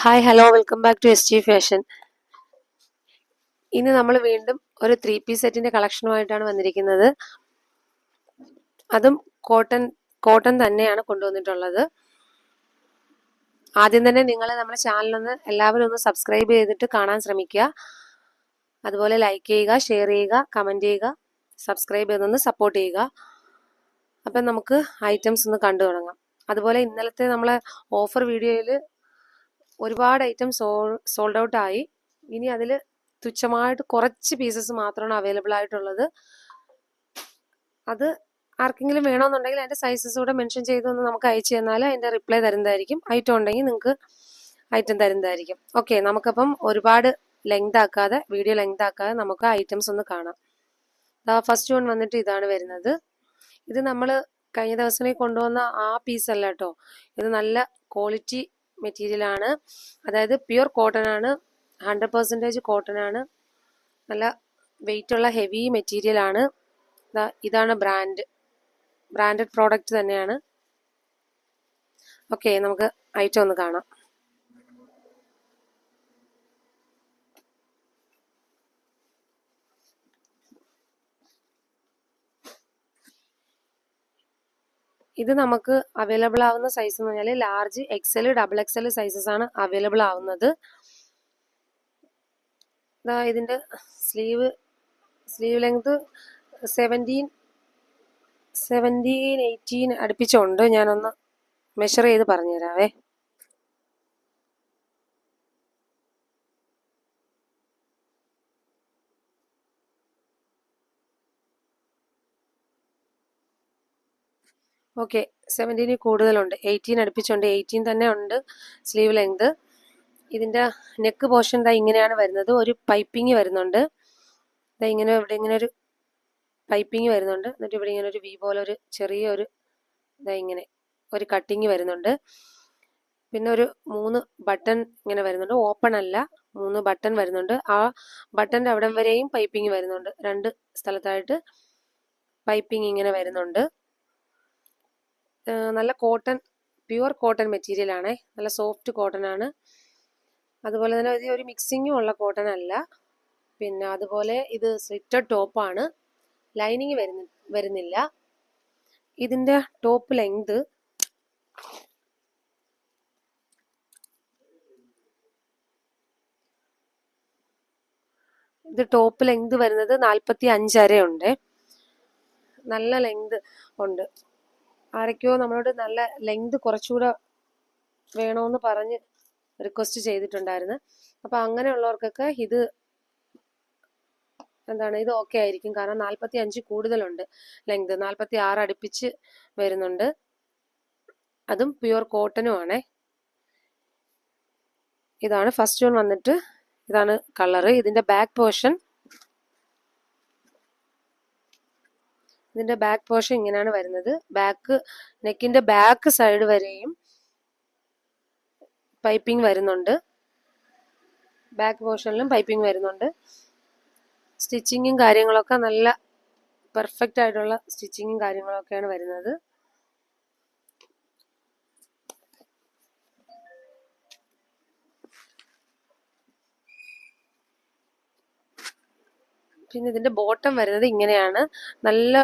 Hi hello welcome back to S G fashion ഇന്ന് നമ്മൾ വീണ്ടും ഒരു ത്രീ പീസ് സെറ്റിന്റെ കളക്ഷനുമായിട്ടാണ് വന്നിരിക്കുന്നത്. അതും കോട്ടൺ കോട്ടൺ തന്നെയാണ് കൊണ്ടുവന്നിട്ടുള്ളത്. ആദ്യം തന്നെ നിങ്ങൾ നമ്മുടെ ചാനലൊന്ന് എല്ലാവരും ഒന്ന് സബ്സ്ക്രൈബ് ചെയ്തിട്ട് കാണാൻ ശ്രമിക്കുക. അതുപോലെ ലൈക്ക് ചെയ്യുക ഷെയർ ചെയ്യുക കമന്റ് ചെയ്യുക സബ്സ്ക്രൈബ് ചെയ്തൊന്ന് സപ്പോർട്ട് ചെയ്യുക. അപ്പം നമുക്ക് ഐറ്റംസ് ഒന്ന് കണ്ടു തുടങ്ങാം. അതുപോലെ ഇന്നലത്തെ നമ്മളെ ഓഫർ വീഡിയോയിൽ ഒരുപാട് ഐറ്റം സോൾ സോൾഡ് ഔട്ട് ആയി. ഇനി അതിൽ തുച്ഛമായിട്ട് കുറച്ച് പീസസ് മാത്രമാണ് അവൈലബിൾ ആയിട്ടുള്ളത്. അത് ആർക്കെങ്കിലും വേണമെന്നുണ്ടെങ്കിൽ അതിന്റെ സൈസസ് കൂടെ മെൻഷൻ ചെയ്തൊന്ന് നമുക്ക് അയച്ചു തന്നാൽ അതിന്റെ റിപ്ലൈ തരുന്നതായിരിക്കും. ഐറ്റം ഉണ്ടെങ്കിൽ നിങ്ങൾക്ക് ഐറ്റം തരുന്നതായിരിക്കും. ഓക്കെ നമുക്കപ്പം ഒരുപാട് ലെങ്ത് ആക്കാതെ വീഡിയോ ലെങ്ത് ആക്കാതെ നമുക്ക് ഐറ്റംസ് ഒന്ന് കാണാം. ഫസ്റ്റ് വൺ വന്നിട്ട് ഇതാണ് വരുന്നത്. ഇത് നമ്മൾ കഴിഞ്ഞ ദിവസങ്ങളിൽ കൊണ്ടുവന്ന ആ പീസല്ല കേട്ടോ ഇത് നല്ല ക്വാളിറ്റി മെറ്റീരിയൽ ആണ്. അതായത് പ്യുർ കോട്ടൺ ആണ്. ഹൺഡ്രഡ് പെർസെന്റേജ് കോട്ടൺ ആണ്. നല്ല വെയിറ്റ് ഉള്ള ഹെവി മെറ്റീരിയൽ ആണ്. ഇതാണ് ബ്രാൻഡ് ബ്രാൻഡഡ് പ്രോഡക്റ്റ് തന്നെയാണ്. ഓക്കെ നമുക്ക് ഐറ്റം ഒന്ന് കാണാം. ഇത് നമുക്ക് അവൈലബിൾ ആവുന്ന സൈസ് എന്ന് പറഞ്ഞാൽ large XL double XL sizes ആണ് അവൈലബിൾ ആവുന്നത്. ഇതിന്റെ sleeve sleeve length seventeen seventeen eighteen അടുപ്പിച്ചുണ്ട്. ഞാനൊന്ന് മെഷർ ചെയ്ത് പറഞ്ഞുതരാവേ. ഓക്കെ സെവന്റീനിൽ കൂടുതലുണ്ട്. എയ്റ്റീൻ അടുപ്പിച്ചുണ്ട്. എയ്റ്റീൻ തന്നെ ഉണ്ട് സ്ലീവ് ലെങ്ത് ഇതിന്റെ നെക്ക് പോർഷൻ ദാ ഇങ്ങനെയാണ് വരുന്നത്. ഒരു പൈപ്പിംഗ് വരുന്നുണ്ട്. ദാ ഇങ്ങനെ ഇവിടെ ഇങ്ങനെ ഒരു പൈപ്പിംഗ് വരുന്നുണ്ട്. എന്നിട്ട് ഇവിടെ ഇങ്ങനെ ഒരു വി പോലെ ഒരു ചെറിയ ഒരു ഇതാ ഇങ്ങനെ ഒരു കട്ടിങ് വരുന്നുണ്ട്. പിന്നെ ഒരു മൂന്ന് ബട്ടൺ ഇങ്ങനെ വരുന്നുണ്ട്. ഓപ്പൺ അല്ല മൂന്ന് ബട്ടൺ വരുന്നുണ്ട്. ആ ബട്ടന്റെ അവിടം വരെയും പൈപ്പിംഗ് വരുന്നുണ്ട്. രണ്ട് സ്ഥലത്തായിട്ട് പൈപ്പിംഗ് ഇങ്ങനെ വരുന്നുണ്ട്. നല്ല കോട്ടൺ പ്യുവർ കോട്ടൺ മെറ്റീരിയൽ ആണേ. നല്ല സോഫ്റ്റ് കോട്ടൺ ആണ്. അതുപോലെ തന്നെ ഇത് ഒരു മിക്സിങ്ങും ഉള്ള കോട്ടൺ അല്ല. പിന്നെ അതുപോലെ ഇത് സ്ലിറ്റഡ് ടോപ്പാണ് ലൈനിങ് വരുന്ന വരുന്നില്ല. ഇതിന്റെ ടോപ്പ് ലെങ്ത് ഇത് ടോപ്പ് ലെങ്ത് വരുന്നത് നാൽപ്പത്തി അഞ്ചര ഉണ്ട് നല്ല ലെങ്ത് ഉണ്ട്. ആരൊക്കെയോ നമ്മളോട് നല്ല ലെങ്ത് കുറച്ചുകൂടെ വേണമെന്ന് പറഞ്ഞ് റിക്വസ്റ്റ് ചെയ്തിട്ടുണ്ടായിരുന്നു. അപ്പോൾ അങ്ങനെയുള്ളവർക്കൊക്കെ ഇത് എന്താണ് ഇത് ഓക്കെ ആയിരിക്കും. കാരണം നാൽപ്പത്തി അഞ്ച് കൂടുതലുണ്ട് ലെങ്ത് നാൽപ്പത്തി ആറ് അടുപ്പിച്ച് വരുന്നുണ്ട്. അതും പ്യുവർ കോട്ടനും ആണേ. ഇതാണ് ഫസ്റ്റ് വൺ വന്നിട്ട് ഇതാണ് കളറ് ഇതിന്റെ ബാക്ക് പോർഷൻ ഇതിന്റെ ബാക്ക് പോർഷൻ ഇങ്ങനെയാണ് വരുന്നത്. ബാക്ക് നെക്കിന്റെ ബാക്ക് സൈഡ് വരെയും പൈപ്പിംഗ് വരുന്നുണ്ട്. ബാക്ക് പോർഷനിലും പൈപ്പിംഗ് വരുന്നുണ്ട്. സ്റ്റിച്ചിങ്ങും കാര്യങ്ങളൊക്കെ നല്ല പെർഫെക്റ്റ് ആയിട്ടുള്ള സ്റ്റിച്ചിങ്ങും കാര്യങ്ങളൊക്കെയാണ് വരുന്നത്. പിന്നെ ഇതിന്റെ ബോട്ടം വരുന്നത് ഇങ്ങനെയാണ്. നല്ല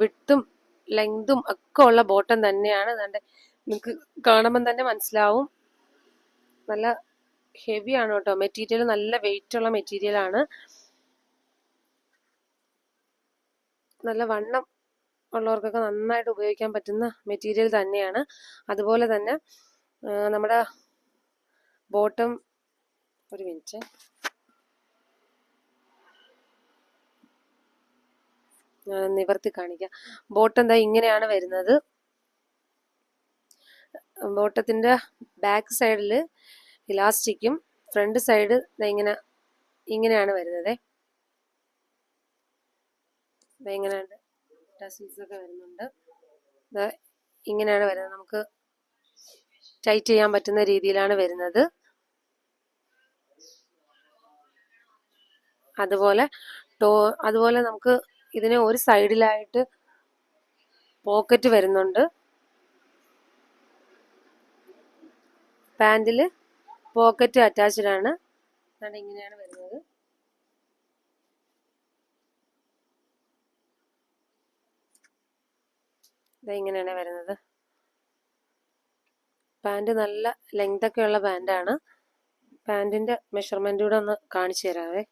വിട്ടും ലെങ്തും ഒക്കെ ഉള്ള ബോട്ടം തന്നെയാണ്. നല്ല നിങ്ങൾക്ക് കാണുമ്പം തന്നെ മനസ്സിലാവും. നല്ല ഹെവി ആണ് കേട്ടോ. മെറ്റീരിയൽ നല്ല വെയിറ്റ് ഉള്ള മെറ്റീരിയൽ ആണ്. നല്ല വണ്ണം ഉള്ളവർക്കൊക്കെ നന്നായിട്ട് ഉപയോഗിക്കാൻ പറ്റുന്ന മെറ്റീരിയൽ തന്നെയാണ്. അതുപോലെ തന്നെ നമ്മുടെ ബോട്ടം ഒരു മിനിറ്റ്. നിവർത്തി കാണിക്കാം. ബോട്ട് എന്താ ഇങ്ങനെയാണ് വരുന്നത്. ബോട്ടത്തിന്റെ ബാക്ക് സൈഡിൽ ഇലാസ്റ്റിക്കും ഫ്രണ്ട് സൈഡ് ഇങ്ങനെ ഇങ്ങനെയാണ് വരുന്നത്. ഇങ്ങനെയുണ്ട് വരുന്നുണ്ട്. ഇങ്ങനെയാണ് വരുന്നത്. നമുക്ക് ടൈറ്റ് ചെയ്യാൻ പറ്റുന്ന രീതിയിലാണ് വരുന്നത്. അതുപോലെ ടോ അതുപോലെ നമുക്ക് ഇതിന് ഒരു സൈഡിലായിട്ട് പോക്കറ്റ് വരുന്നുണ്ട്. പാന്റിൽ പോക്കറ്റ് അറ്റാച്ച്ഡ് ആണ് അതാണ് ഇങ്ങനെയാണ് വരുന്നത്. ഇതാ ഇങ്ങനെയാണ് വരുന്നത്. പാന്റ് നല്ല ലെങ്ത് ഒക്കെ ഉള്ള പാന്റാണ്. പാന്റിന്റെ മെഷർമെന്റ് കൂടെ ഒന്ന് കാണിച്ചു തരാവേ.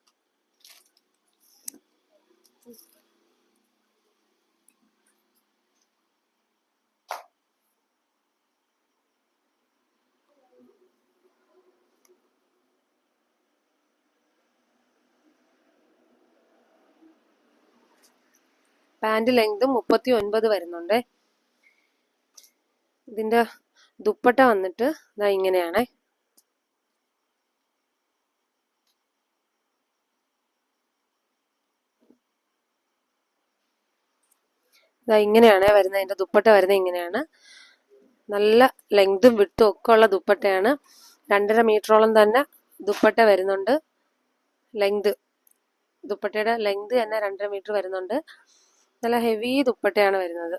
പാന്റ് ലെങ്ത് മുപ്പത്തി ഒൻപത് വരുന്നുണ്ട്. ഇതിന്റെ ദുപ്പട്ട വന്നിട്ട് ഇതാ ഇങ്ങനെയാണ്. ഇതാ ഇങ്ങനെയാണ് വരുന്നത് അതിന്റെ ദുപ്പട്ട വരുന്നത് ഇങ്ങനെയാണ്. നല്ല ലെങ്തും വിട്ടും ഒക്കെ ഉള്ള ദുപ്പട്ടയാണ്. രണ്ടര മീറ്ററോളം തന്നെ ദുപ്പട്ട വരുന്നുണ്ട്. ലെങ്ത് ദുപ്പട്ടയുടെ ലെങ്ത് തന്നെ രണ്ടര മീറ്റർ വരുന്നുണ്ട്. നല്ല ഹെവി ദുപ്പട്ടയാണ് വരുന്നത്.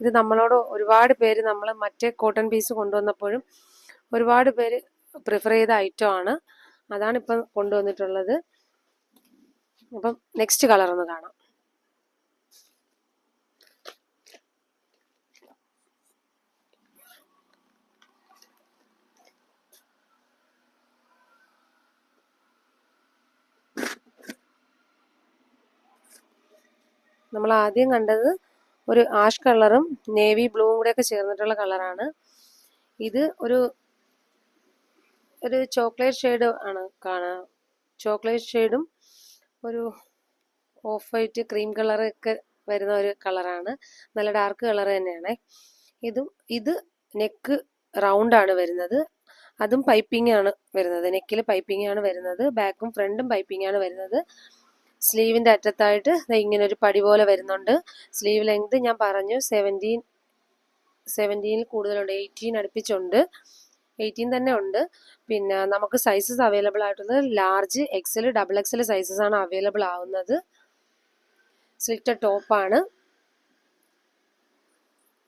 ഇത് നമ്മളോട് ഒരുപാട് പേര് നമ്മൾ മറ്റേ കോട്ടൺ പീസ് കൊണ്ടുവന്നപ്പോഴും ഒരുപാട് പേര് പ്രിഫർ ചെയ്ത ഐറ്റം ആണ്. അതാണ് ഇപ്പം കൊണ്ടുവന്നിട്ടുള്ളത്. അപ്പം നെക്സ്റ്റ് കളർ ഒന്ന് കാണാം. നമ്മൾ ആദ്യം കണ്ടത് ഒരു ആഷ് കളറും നേവി ബ്ലൂവും കൂടെ ഒക്കെ ചേർന്നിട്ടുള്ള കളറാണ്. ഇത് ഒരു ഒരു ചോക്ലേറ്റ് ഷെയ്ഡ് ആണ് കാണാൻ ചോക്ലേറ്റ് ഷെയ്ഡും ഒരു ഓഫ് വൈറ്റ് ക്രീം കളർ ഒക്കെ വരുന്ന ഒരു കളറാണ്. നല്ല ഡാർക്ക് കളർ തന്നെയാണ്. ഇതും ഇത് നെക്ക് റൗണ്ട് ആണ് വരുന്നത്. അതും പൈപ്പിംഗ് ആണ് വരുന്നത്. നെക്കിൽ പൈപ്പിംഗ് ആണ് വരുന്നത്. ബാക്കും ഫ്രണ്ടും പൈപ്പിംഗ് ആണ് വരുന്നത്. സ്ലീവിന്റെ അറ്റത്തായിട്ട് ഇങ്ങനെ ഒരു പടി പോലെ വരുന്നുണ്ട്. സ്ലീവ് ലെങ്ത് ഞാൻ പറഞ്ഞു സെവന്റീൻ സെവന്റീനിൽ കൂടുതലുണ്ട്. എയ്റ്റീൻ അടുപ്പിച്ചുണ്ട്. എയ്റ്റീൻ തന്നെ ഉണ്ട്. പിന്നെ നമുക്ക് സൈസസ് അവൈലബിൾ ആയിട്ടുള്ളത് large XL double XL sizes ആണ് അവൈലബിൾ ആവുന്നത്. സ്ലിറ്റഡ് ടോപ്പാണ്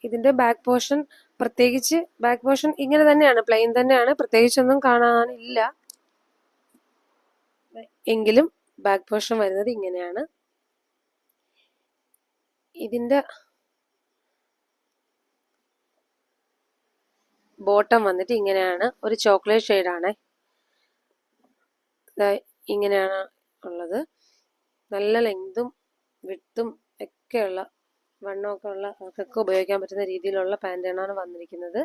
ഇതിന്റെ ബാക്ക് പോർഷൻ പ്രത്യേകിച്ച് ബാക്ക് പോർഷൻ ഇങ്ങനെ തന്നെയാണ് പ്ലെയിൻ തന്നെയാണ്. പ്രത്യേകിച്ചൊന്നും കാണാനില്ല. എങ്കിലും ബാക്ക് പോർഷൻ വരുന്നത് ഇങ്ങനെയാണ്. ഇതിന്റെ ബോട്ടം വന്നിട്ട് ഇങ്ങനെയാണ്. ഒരു ചോക്ലേറ്റ് ഷെയ്ഡാണ്. ഇങ്ങനെയാണ് ഉള്ളത്. നല്ല ലെങ്തും വിട്ടും ഒക്കെയുള്ള വണ്ണമൊക്കെ ഉള്ള അവർക്കൊക്കെ ഉപയോഗിക്കാൻ പറ്റുന്ന രീതിയിലുള്ള പാന്റാണ് വന്നിരിക്കുന്നത്.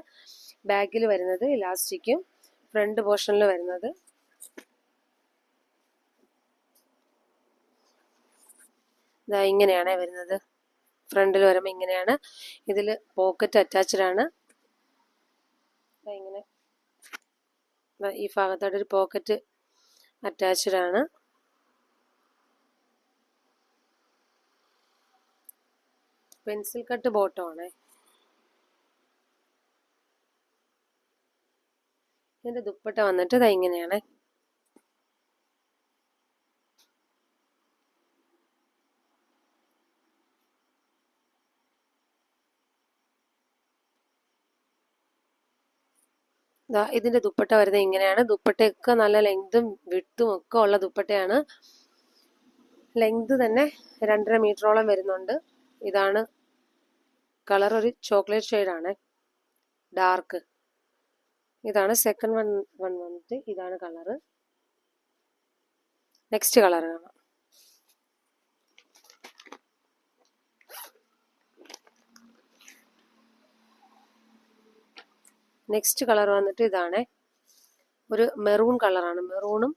ബാക്കിൽ വരുന്നത് ഇലാസ്റ്റിക്കും ഫ്രണ്ട് പോർഷനിൽ വരുന്നത് ഇതാ ഇങ്ങനെയാണ് വരുന്നത്. ഫ്രണ്ടിൽ വരുമ്പോൾ ഇങ്ങനെയാണ്. ഇതിൽ പോക്കറ്റ് അറ്റാച്ച്ഡ് ആണ്. ഇങ്ങനെ. ഈ ഭാഗത്തായിട്ട് ഒരു പോക്കറ്റ് അറ്റാച്ച്ഡ് ആണ്. പെൻസിൽ കട്ട് ബോട്ടോ ആണേ. ഇതിന്റെ ദുപ്പട്ട വന്നിട്ട് ഇതാ ഇങ്ങനെയാണ്. ഇതിന്റെ ദുപ്പട്ട വരുന്നത് ഇങ്ങനെയാണ്. ദുപ്പട്ടയൊക്കെ നല്ല ലെങ്തും വിട്ടും ഒക്കെ ഉള്ള ദുപ്പട്ടയാണ്. ലെങ്ത് തന്നെ രണ്ടര മീറ്ററോളം വരുന്നുണ്ട്. ഇതാണ് കളർ ഒരു ചോക്ലേറ്റ് ഷെയ്ഡാണ് ഡാർക്ക് ഇതാണ് സെക്കൻഡ് വൺ വൺ വന്നിട്ട് ഇതാണ് കളറ് നെക്സ്റ്റ് കളർ കാണാം നെക്സ്റ്റ് കളർ വന്നിട്ട് ഇതാണ്. ഒരു മെറൂൺ കളറാണ് മെറൂണും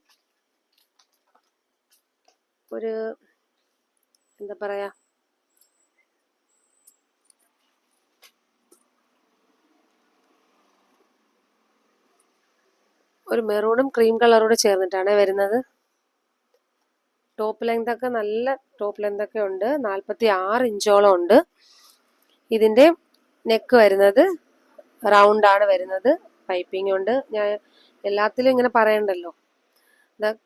ഒരു എന്താ പറയാ? ഒരു മെറൂണും ക്രീം കളറോട് ചേർന്നിട്ടാണ് വരുന്നത്. ടോപ്പ് ലെങ്ത് ഒക്കെ നല്ല ടോപ്പ് ലെങ്ത് ഒക്കെ ഉണ്ട്. നാൽപ്പത്തി ആറ് ഇഞ്ചോളം ഉണ്ട്. ഇതിന്റെ നെക്ക് വരുന്നത് റൗണ്ട് ആണ് വരുന്നത്. പൈപ്പിംഗ് ഉണ്ട്. ഞാൻ എല്ലാത്തിലും ഇങ്ങനെ പറയണ്ടല്ലോ.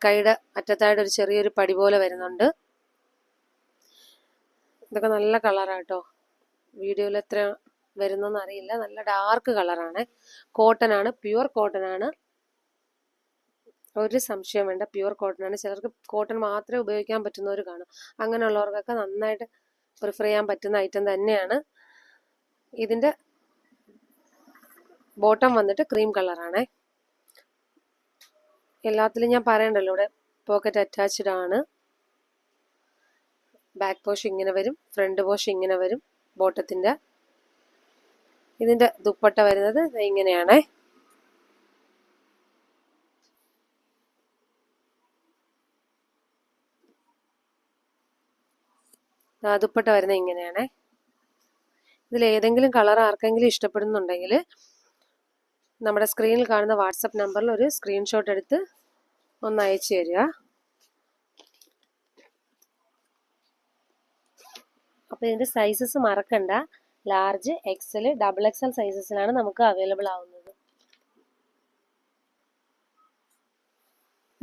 കൈയുടെ അറ്റത്തായിട്ട് ഒരു ചെറിയൊരു പടി പോലെ വരുന്നുണ്ട്. ഇതൊക്കെ നല്ല കളറാട്ടോ വീഡിയോയിൽ എത്ര വരുന്നോന്ന് അറിയില്ല. നല്ല ഡാർക്ക് കളറാണ് കോട്ടൺ ആണ്. പ്യുവർ കോട്ടൺ ആണ്. ഒരു സംശയം വേണ്ട. പ്യുവർ കോട്ടൺ ആണ്. ചിലർക്ക് കോട്ടൺ മാത്രമേ ഉപയോഗിക്കാൻ പറ്റുന്നവർ കാണും. അങ്ങനെയുള്ളവർക്കൊക്കെ നന്നായിട്ട് പ്രിഫർ ചെയ്യാൻ പറ്റുന്ന ഐറ്റം തന്നെയാണ്. ഇതിന്റെ ബോട്ടം വന്നിട്ട് ക്രീം കളറാണ്. എല്ലാത്തിലും ഞാൻ പറയണ്ടല്ലോ ഇവിടെ. പോക്കറ്റ് അറ്റാച്ച്ഡ് ആണ്. ബാക്ക് പോഷ് ഇങ്ങനെ വരും ഫ്രണ്ട് പോഷ് ഇങ്ങനെ വരും ബോട്ടത്തിന്റെ. ഇതിന്റെ ദുപ്പട്ട വരുന്നത് ഇങ്ങനെയാണേ. ദുപ്പട്ട വരുന്നത് ഇങ്ങനെയാണേ. ഇതിൽ ഏതെങ്കിലും കളർ ആർക്കെങ്കിലും ഇഷ്ടപ്പെടുന്നുണ്ടെങ്കിൽ നമ്മുടെ സ്ക്രീനിൽ കാണുന്ന വാട്സപ്പ് നമ്പറിൽ ഒരു സ്ക്രീൻഷോട്ട് എടുത്ത് ഒന്ന് അയച്ചു തരിക. അപ്പോൾ ഇതിന്റെ സൈസസ് മറക്കണ്ട. ലാർജ് എക്സൽ ഡബിൾ എക്സൽ സൈസസിലാണ് നമുക്ക് അവൈലബിൾ ആവുന്നത്.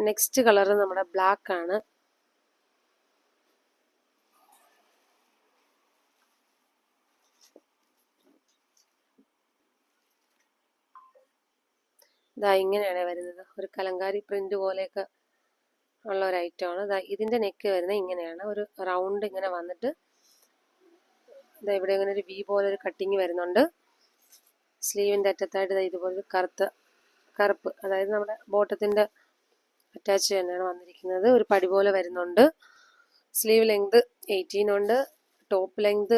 നെക്സ്റ്റ് കളർ നമ്മുടെ ബ്ലാക്ക് ആണ്. ഇതാ ഇങ്ങനെയാണ് വരുന്നത്. ഒരു കലങ്കാരി പ്രിന്റ് പോലെയൊക്കെ ഉള്ള ഒരു ഐറ്റമാണ് ഇതാ ഇതിന്റെ നെക്ക് വരുന്നത് ഇങ്ങനെയാണ്. ഒരു റൗണ്ട് ഇങ്ങനെ വന്നിട്ട് ഇതാ ഇവിടെ ഇങ്ങനെ ഒരു വി പോലെ ഒരു കട്ടിങ് വരുന്നുണ്ട്. സ്ലീവിന്റെ അറ്റത്തായിട്ട് ഇതാ ഇതുപോലെ കറുത്ത കറുപ്പ് അതായത് നമ്മുടെ ബോട്ടത്തിന്റെ അറ്റാച്ച് തന്നെയാണ് വന്നിരിക്കുന്നത്. ഒരു പടി പോലെ വരുന്നുണ്ട്. സ്ലീവ് ലെങ്ത് എയ്റ്റീൻ ഉണ്ട്. ടോപ്പ് ലെങ്ത്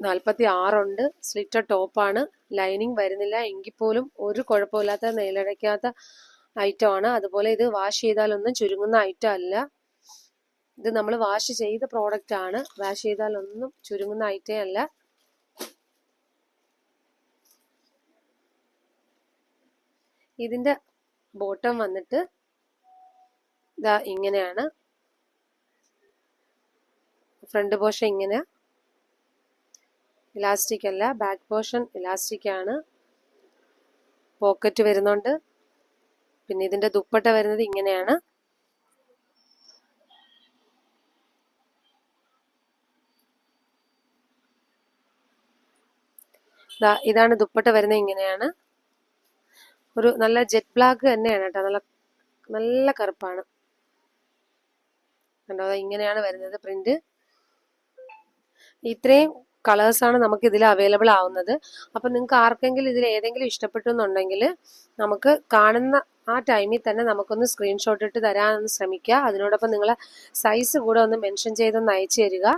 നാൽപ്പത്തി ആറുണ്ട് സ്ലിറ്റർ ടോപ്പാണ്. ലൈനിങ് വരുന്നില്ല. എങ്കിൽ പോലും ഒരു കുഴപ്പമില്ലാത്ത നെയിലടയ്ക്കാത്ത ഐറ്റം ആണ്. അതുപോലെ ഇത് വാഷ് ചെയ്താലൊന്നും ചുരുങ്ങുന്ന ഐറ്റം അല്ല. ഇത് നമ്മൾ വാഷ് ചെയ്ത പ്രോഡക്റ്റ് ആണ്. വാഷ് ചെയ്താലൊന്നും ചുരുങ്ങുന്ന ഐറ്റം അല്ല. ഇതിന്റെ ബോട്ടം വന്നിട്ട് ഇതാ ഇങ്ങനെയാണ്. ഫ്രണ്ട് പോഷൻ ഇങ്ങനെ ഇലാസ്റ്റിക് അല്ല ബാക്ക് പോർഷൻ ഇലാസ്റ്റിക് ആണ്. പോക്കറ്റ് വരുന്നുണ്ട്. പിന്നെ ഇതിന്റെ ദുപ്പട്ട വരുന്നത് ഇങ്ങനെയാണ്. ഇതാണ് ദുപ്പട്ട വരുന്നത് ഇങ്ങനെയാണ്. ഒരു നല്ല ജെറ്റ് ബ്ലാക്ക് തന്നെയാണ് കേട്ടോ. നല്ല നല്ല കറുപ്പാണ്. കണ്ടോ? ഇങ്ങനെയാണ് വരുന്നത് പ്രിന്റ്. ഇത്രയും കളേഴ്സാണ് നമുക്ക് ഇതിൽ അവൈലബിൾ ആവുന്നത്. അപ്പം നിങ്ങൾക്ക് ആർക്കെങ്കിലും ഇതിൽ ഏതെങ്കിലും ഇഷ്ടപ്പെട്ടു എന്നുണ്ടെങ്കിൽ നമുക്ക് കാണുന്ന ആ ടൈമിൽ തന്നെ നമുക്കൊന്ന് സ്ക്രീൻഷോട്ട് ഇട്ട് തരാമെന്ന് ശ്രമിക്കുക. അതിനോടൊപ്പം നിങ്ങളെ സൈസ് കൂടെ ഒന്ന് മെൻഷൻ ചെയ്തൊന്ന് അയച്ചു തരിക.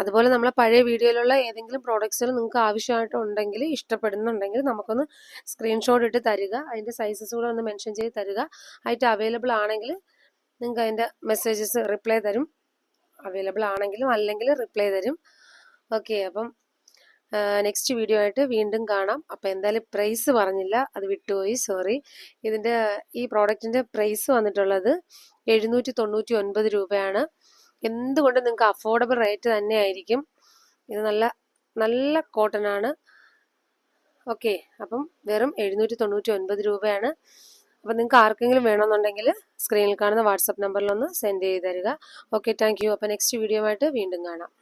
അതുപോലെ നമ്മളെ പഴയ വീഡിയോയിലുള്ള ഏതെങ്കിലും പ്രോഡക്ട്സുകൾ നിങ്ങൾക്ക് ആവശ്യമായിട്ടുണ്ടെങ്കിൽ ഇഷ്ടപ്പെടുന്നുണ്ടെങ്കിൽ നമുക്കൊന്ന് സ്ക്രീൻഷോട്ട് ഇട്ട് തരിക. അതിന്റെ സൈസസ് കൂടെ ഒന്ന് മെൻഷൻ ചെയ്ത് തരിക. ആയിട്ട് അവൈലബിൾ ആണെങ്കിൽ നിങ്ങൾക്ക് അതിന്റെ മെസ്സേജസ് റിപ്ലൈ തരും. അവൈലബിൾ ആണെങ്കിലും അല്ലെങ്കിൽ റിപ്ലൈ തരും. ഓക്കെ അപ്പം നെക്സ്റ്റ് വീഡിയോ ആയിട്ട് വീണ്ടും കാണാം. അപ്പോൾ എന്തായാലും പ്രൈസ് പറഞ്ഞില്ല അത് വിട്ടുപോയി സോറി ഇതിന്റെ ഈ പ്രോഡക്റ്റിന്റെ പ്രൈസ് വന്നിട്ടുള്ളത് എഴുന്നൂറ്റി തൊണ്ണൂറ്റി ഒൻപത് രൂപയാണ്. എന്തുകൊണ്ടും നിങ്ങൾക്ക് അഫോർഡബിൾ റേറ്റ് തന്നെ ആയിരിക്കും? ഇത് നല്ല നല്ല കോട്ടൺ ആണ്. ഓക്കെ അപ്പം വെറും എഴുന്നൂറ്റി തൊണ്ണൂറ്റി ഒൻപത് രൂപയാണ്. അപ്പം നിങ്ങൾക്ക് ആർക്കെങ്കിലും വേണമെന്നുണ്ടെങ്കിൽ സ്ക്രീനിൽ കാണുന്ന വാട്സപ്പ് നമ്പറിലൊന്ന് സെൻഡ് ചെയ്ത് തരിക. Okay thank you next video ആയിട്ട് വീണ്ടും കാണാം.